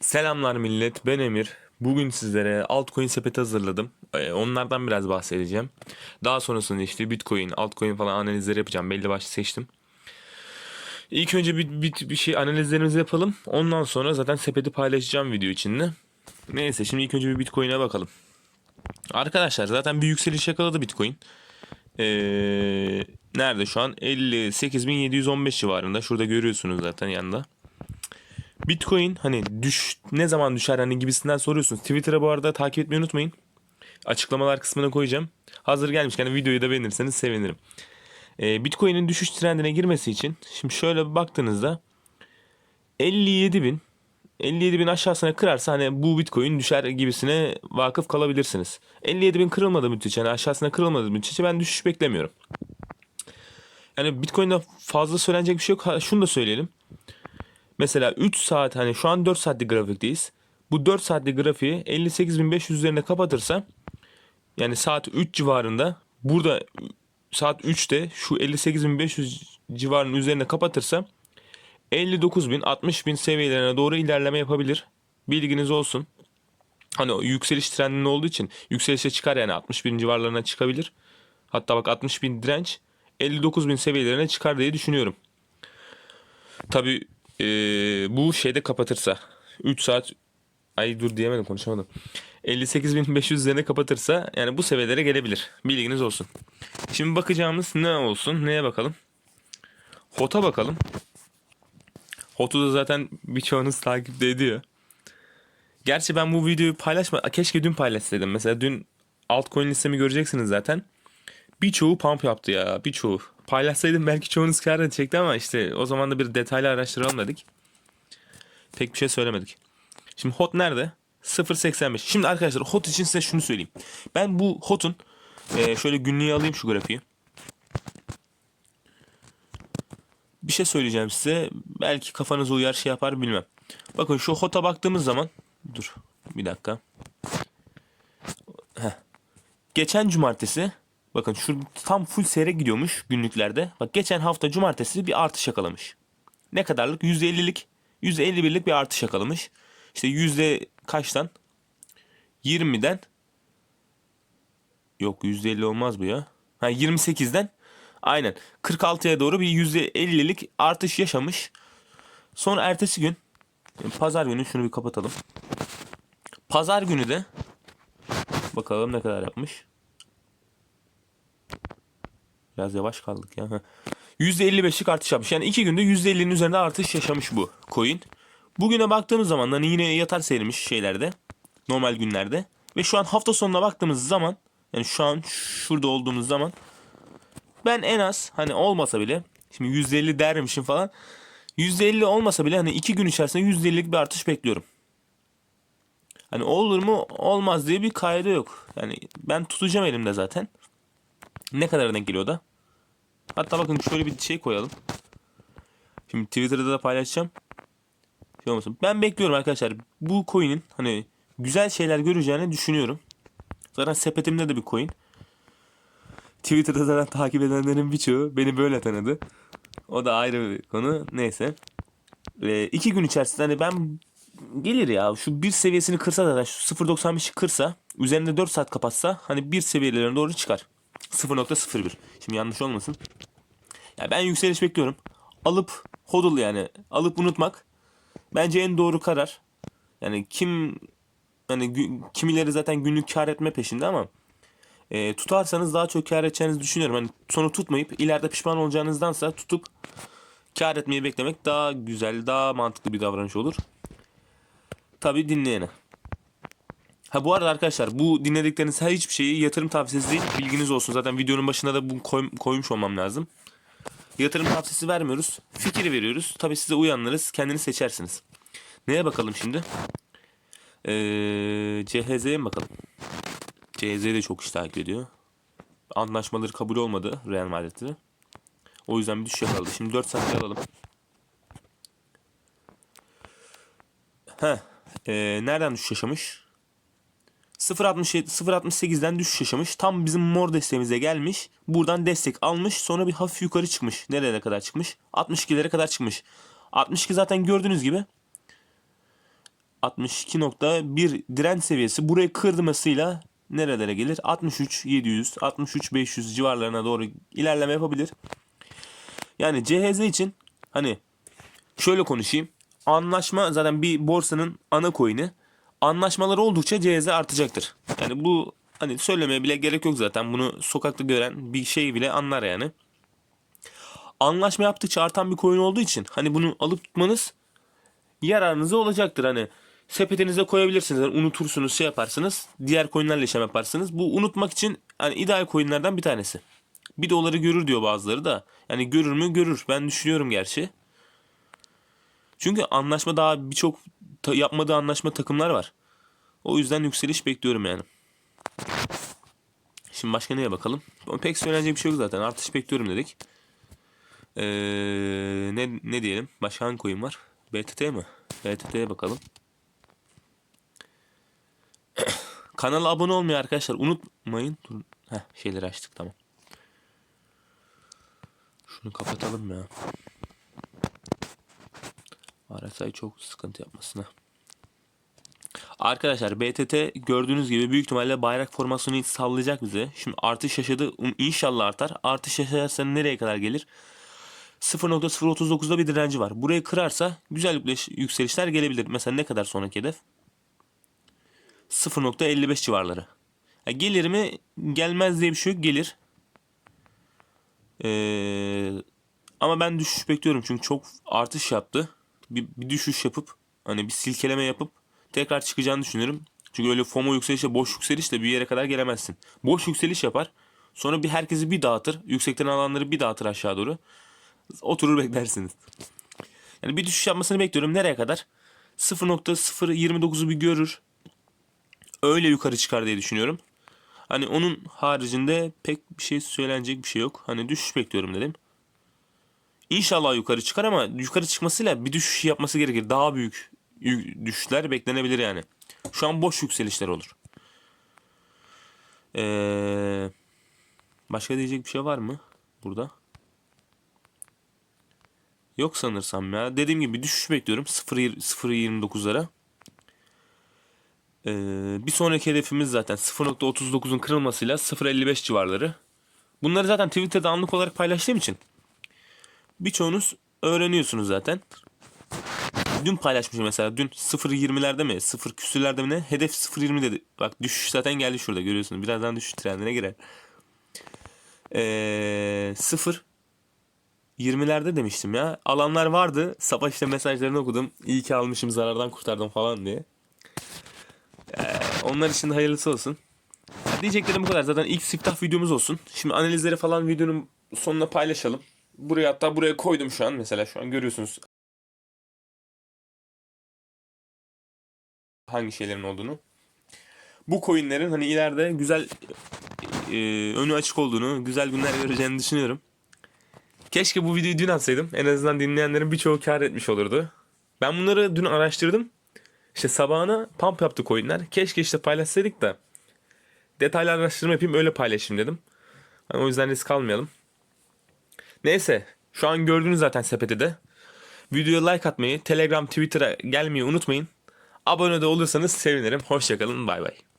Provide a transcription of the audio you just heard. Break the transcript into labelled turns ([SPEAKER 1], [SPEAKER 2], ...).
[SPEAKER 1] Selamlar millet, ben Emir. Bugün sizlere altcoin sepeti hazırladım. Ee, Onlardan biraz bahsedeceğim. Daha sonrasında işte Bitcoin, altcoin falan analizleri yapacağım. Belli başlı seçtim. İlk önce bir, bir, bir şey analizlerimizi yapalım. Ondan sonra zaten sepeti paylaşacağım video içinde. Neyse şimdi ilk önce bir Bitcoin'e bakalım. Arkadaşlar zaten bir yükseliş yakaladı Bitcoin. Ee, nerede şu an? 58.715 civarında. Şurada görüyorsunuz zaten yanında. Bitcoin hani düş ne zaman düşer hani gibisinden soruyorsunuz. Twitter'a bu arada takip etmeyi unutmayın. Açıklamalar kısmına koyacağım. Hazır gelmişken videoyu da beğenirseniz sevinirim. Ee, Bitcoin'in düşüş trendine girmesi için şimdi şöyle bir baktığınızda 57 bin 57 bin aşağısına kırarsa hani bu Bitcoin düşer gibisine vakıf kalabilirsiniz. 57 bin kırılmadı müddetçe yani aşağısına kırılmadı müddetçe ben düşüş beklemiyorum. Yani Bitcoin'de fazla söylenecek bir şey yok. Ha, şunu da söyleyelim. Mesela 3 saat hani şu an 4 saatlik grafikteyiz. Bu 4 saatlik grafiği 58.500 üzerine kapatırsa yani saat 3 civarında burada saat 3'te şu 58.500 civarının üzerine kapatırsa 59.000 60.000 seviyelerine doğru ilerleme yapabilir. Bilginiz olsun. Hani yükseliş trendinde olduğu için yükselişe çıkar yani 60.000 civarlarına çıkabilir. Hatta bak 60.000 direnç 59.000 seviyelerine çıkar diye düşünüyorum. Tabi bu şeyde kapatırsa 3 saat ay dur diyemedim konuşamadım. 58.500 üzerine kapatırsa yani bu seviyelere gelebilir. Bilginiz olsun. Şimdi bakacağımız ne olsun? Neye bakalım? HOT'a bakalım. HOT'u da zaten birçoğunuz takipte ediyor. Gerçi ben bu videoyu paylaşma keşke dün paylaşsaydım. Mesela dün altcoin listemi göreceksiniz zaten. Birçoğu pump yaptı ya. Birçoğu. Paylaşsaydım belki çoğunuz kâr edecekti ama işte o zaman da bir detaylı araştıralım dedik. Pek bir şey söylemedik. Şimdi hot nerede? 0.85. Şimdi arkadaşlar hot için size şunu söyleyeyim. Ben bu hot'un e, şöyle günlüğe alayım şu grafiği. Bir şey söyleyeceğim size. Belki kafanıza uyar şey yapar bilmem. Bakın şu hot'a baktığımız zaman dur bir dakika. Heh. Geçen cumartesi Bakın şu tam full seyre gidiyormuş günlüklerde. Bak geçen hafta cumartesi bir artış yakalamış. Ne kadarlık? %50'lik, %51'lik bir artış yakalamış. İşte yüzde kaçtan? 20'den Yok %50 olmaz bu ya. Ha 28'den aynen 46'ya doğru bir %50'lik artış yaşamış. Sonra ertesi gün pazar günü şunu bir kapatalım. Pazar günü de bakalım ne kadar yapmış. Biraz yavaş kaldık ya. %55'lik artış yapmış. Yani iki günde %50'nin üzerinde artış yaşamış bu coin. Bugüne baktığımız zaman hani yine yatar seyirmiş şeylerde. Normal günlerde. Ve şu an hafta sonuna baktığımız zaman yani şu an şurada olduğumuz zaman ben en az hani olmasa bile şimdi %50 dermişim falan %50 olmasa bile hani iki gün içerisinde %50'lik bir artış bekliyorum. Hani olur mu olmaz diye bir kaydı yok. Yani ben tutacağım elimde zaten. Ne kadar denk geliyor da? Hatta bakın şöyle bir şey koyalım. Şimdi Twitter'da da paylaşacağım. Şey olmasın. Ben bekliyorum arkadaşlar. Bu coin'in hani güzel şeyler göreceğini düşünüyorum. Zaten sepetimde de bir coin. Twitter'da zaten takip edenlerin birçoğu beni böyle tanıdı. O da ayrı bir konu. Neyse. Ee, iki gün içerisinde hani ben gelir ya. Şu bir seviyesini kırsa zaten şu 0.95'i kırsa üzerinde 4 saat kapatsa hani bir seviyelerine doğru çıkar. 0.01. Şimdi yanlış olmasın. Yani ben yükseliş bekliyorum. Alıp hodl yani alıp unutmak bence en doğru karar. Yani kim hani kimileri zaten günlük kar etme peşinde ama e, tutarsanız daha çok kar edeceğinizi düşünüyorum. Hani sonu tutmayıp ileride pişman olacağınızdansa tutup kar etmeyi beklemek daha güzel, daha mantıklı bir davranış olur. Tabi dinleyene. Ha bu arada arkadaşlar bu dinledikleriniz her hiçbir şeyi yatırım tavsiyesi değil. Bilginiz olsun. Zaten videonun başında da bunu koy, koymuş olmam lazım. Yatırım tavsiyesi vermiyoruz. Fikir veriyoruz. Tabi size uyanlarız. Kendiniz seçersiniz. Neye bakalım şimdi? Ee, CHZ'ye mi bakalım? CHZ de çok iş takip ediyor. Anlaşmaları kabul olmadı Real Madrid'de. O yüzden bir düşüş yakaladı. Şimdi 4 saatte alalım. Heh. Ee, nereden düşüş yaşamış? 0.67 0.68'den düşüş yaşamış. Tam bizim mor desteğimize gelmiş. Buradan destek almış. Sonra bir hafif yukarı çıkmış. Nereye kadar çıkmış? 62'lere kadar çıkmış. 62 zaten gördüğünüz gibi 62.1 direnç seviyesi burayı kırmasıyla nerelere gelir? 63 700, 63 500 civarlarına doğru ilerleme yapabilir. Yani CHZ için hani şöyle konuşayım. Anlaşma zaten bir borsanın ana coin'i. Anlaşmaları oldukça CHZ artacaktır. Yani bu hani söylemeye bile gerek yok zaten. Bunu sokakta gören bir şey bile anlar yani. Anlaşma yaptıkça artan bir coin olduğu için hani bunu alıp tutmanız yararınıza olacaktır. Hani sepetinize koyabilirsiniz. Yani unutursunuz şey yaparsınız. Diğer coinlerle işlem yaparsınız. Bu unutmak için hani ideal coinlerden bir tanesi. Bir doları görür diyor bazıları da. Yani görür mü görür. Ben düşünüyorum gerçi. Çünkü anlaşma daha birçok ta- yapmadığı anlaşma takımlar var. O yüzden yükseliş bekliyorum yani. Şimdi başka neye bakalım? Pek söylenecek bir şey yok zaten. Artış bekliyorum dedik. Ee, ne, ne diyelim? Başka hangi coin var? BTT mi? BTT'ye bakalım. Kanala abone olmayı arkadaşlar unutmayın. Dur. Heh, şeyleri açtık tamam. Şunu kapatalım ya. RSI çok sıkıntı yapmasına. Arkadaşlar BTT gördüğünüz gibi büyük ihtimalle bayrak formasyonu hiç sallayacak bize. Şimdi artış yaşadı. Um- İnşallah artar. Artış yaşarsa nereye kadar gelir? 0.039'da bir direnci var. Burayı kırarsa güzel yükselişler gelebilir. Mesela ne kadar sonraki hedef? 0.55 civarları. Ya gelir mi? Gelmez diye bir şey yok. Gelir. Ee, ama ben düşüş bekliyorum çünkü çok artış yaptı. Bir, bir düşüş yapıp hani bir silkeleme yapıp tekrar çıkacağını düşünüyorum. Çünkü öyle FOMO yükselişle boş yükselişle bir yere kadar gelemezsin. Boş yükseliş yapar. Sonra bir herkesi bir dağıtır. Yüksekten alanları bir dağıtır aşağı doğru. Oturur beklersiniz. Yani bir düşüş yapmasını bekliyorum. Nereye kadar? 0.029'u bir görür. Öyle yukarı çıkar diye düşünüyorum. Hani onun haricinde pek bir şey söylenecek bir şey yok. Hani düşüş bekliyorum dedim. İnşallah yukarı çıkar ama yukarı çıkmasıyla bir düşüş yapması gerekir. Daha büyük yü- düşüşler beklenebilir yani. Şu an boş yükselişler olur. Ee, başka diyecek bir şey var mı burada? Yok sanırsam ya. Dediğim gibi düşüş bekliyorum 0.29'lara. Ee, bir sonraki hedefimiz zaten 0.39'un kırılmasıyla 0.55 civarları. Bunları zaten Twitter'da anlık olarak paylaştığım için birçoğunuz öğreniyorsunuz zaten. Dün paylaşmışım mesela. Dün 0.20'lerde mi? 0 küsürlerde mi ne? Hedef 0.20 dedi. Bak düşüş zaten geldi şurada görüyorsunuz. Birazdan düşüş trendine girer. Ee, 0 20'lerde demiştim ya. Alanlar vardı. Sabah işte mesajlarını okudum. İyi ki almışım zarardan kurtardım falan diye. Ee, onlar için de hayırlısı olsun. Diyeceklerim bu kadar. Zaten ilk siftah videomuz olsun. Şimdi analizleri falan videonun sonuna paylaşalım. Buraya hatta buraya koydum şu an. Mesela şu an görüyorsunuz hangi şeylerin olduğunu. Bu coinlerin hani ileride güzel e, önü açık olduğunu, güzel günler göreceğini düşünüyorum. Keşke bu videoyu dün atsaydım. En azından dinleyenlerin birçoğu kar etmiş olurdu. Ben bunları dün araştırdım. İşte sabahına pump yaptı coinler. Keşke işte paylaşsaydık da detaylı araştırma yapayım öyle paylaşayım dedim. Hani o yüzden risk almayalım. Neyse şu an gördünüz zaten sepeti de. Videoya like atmayı, Telegram, Twitter'a gelmeyi unutmayın. Abone de olursanız sevinirim. Hoşçakalın. Bay bay.